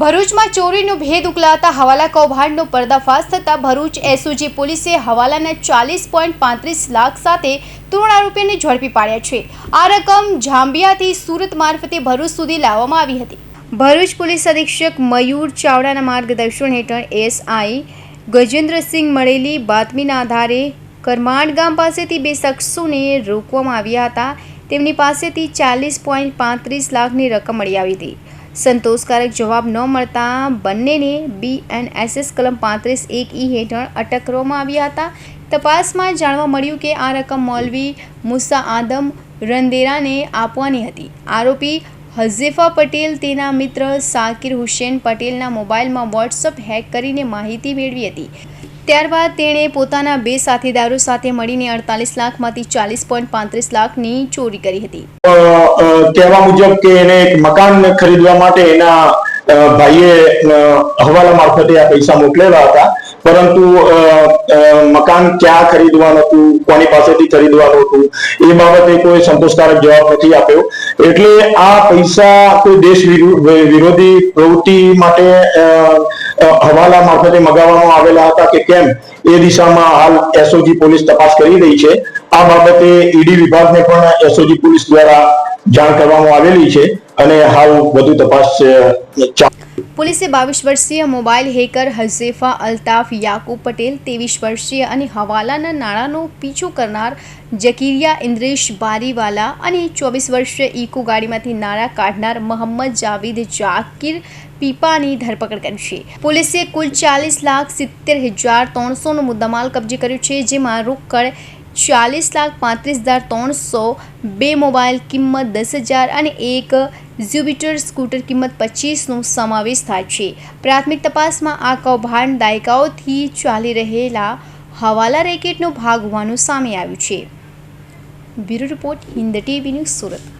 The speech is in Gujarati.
ભરૂચમાં ચોરીનો ભેદ ઉકલાતા હવાલા કૌભાંડનો પર્દાફાશ થતાં ભરૂચ એસઓજી પોલીસે હવાલાના ચાલીસ પોઈન્ટ પાંત્રીસ લાખ સાથે ત્રણ આરોપીઓને ઝડપી પાડ્યા છે. આ રકમ જાંબિયાથી સુરત મારફતે ભરૂચ સુધી લાવવામાં આવી હતી. ભરૂચ પોલીસ અધિક્ષક મયુર ચાવડાના માર્ગદર્શન હેઠળ એસઆઈ ગજેન્દ્રસિંહ મળેલી બાતમીના આધારે કરમાડ ગામ પાસેથી બે શખ્સોને રોકવામાં આવ્યા હતા. તેમની પાસેથી ચાલીસ પોઈન્ટ પાંત્રીસ લાખની રકમ મળી આવી હતી. સંતોષકારક જવાબ ન મળતા બંનેને બી એન એસએસ કલમ પાંત્રીસ એક ઈ હેઠળ અટક કરવામાં આવ્યા હતા. તપાસમાં જાણવા મળ્યું કે આ રકમ મૌલવી મુસા આદમ રંદેરાને આપવાની હતી. આરોપી હઝીફા પટેલ, તેના મિત્ર સાકિર હુસેન પટેલના મોબાઈલમાં વોટ્સઅપ હેક કરીને માહિતી મેળવી હતી. ત્યારબાદ તેણે પોતાના બે સાથીદારો સાથે મળીને અડતાલીસ લાખમાંથી ચાલીસ પોઈન્ટ પાંત્રીસ લાખની ચોરી કરી હતી. કહેવા મુજબ કે એને એક મકાન ખરીદવા માટે એના ભાઈએ હવાલા મારફતે આ પૈસા મોકલેલા હતા. પરંતુ મકાન ક્યાં ખરીદવાનું હતું કોની પાસેથી ખરીદવાનું હતું એ બાબતે કોઈ સંતોષકારક જવાબ નથી આપ્યો. એટલે આ પૈસા કોઈ દેશ વિરુ- વિરોધી પ્રવૃત્તિ માટે અ, હવાલા મારફતે મગાવવામાં આવેલા હતા કે કેમ? એ દિશામાં હાલ એસઓજી પોલીસ તપાસ કરી રહી છે. આ બાબતે ઈડી વિભાગને પણ એસઓજી પોલીસ દ્વારા જાણ કરવામાં આવેલી છે અને હાલ વધુ તપાસ પોલીસે બાવીસ વર્ષીય મોબાઈલ હેકર હઝેફા અલ્તાફ યાકુબ પટેલ, ત્રેવીસ વર્ષીય અને હવાલાના નાણાંનો પીછો કરનાર જકીરિયા ઇન્દ્રેશ બારીવાલા અને ચોવીસ વર્ષીય ઇકો ગાડીમાંથી નાણાં કાઢનાર મોહમ્મદ જાવીદ જાકીર પીપાની ધરપકડ કરી છે. પોલીસે કુલ ચાલીસ લાખ સિત્તેર હજાર ત્રણસોનો મુદ્દામાલ કબજે કર્યો છે, જેમાં રોકડ ચાલીસ લાખ પાંત્રીસ હજાર ત્રણસો બે મોબાઈલ કિંમત દસ હજાર અને એક ઝ્યુબિટર સ્કૂટર કિંમત પચીસનો સમાવેશ થાય છે. પ્રાથમિક તપાસમાં આ કૌભાંડ દાયકાઓથી ચાલી રહેલા હવાલા રેકેટનો ભાગ હોવાનું સામે આવ્યું છે. Bureau report Hind TV news Surat.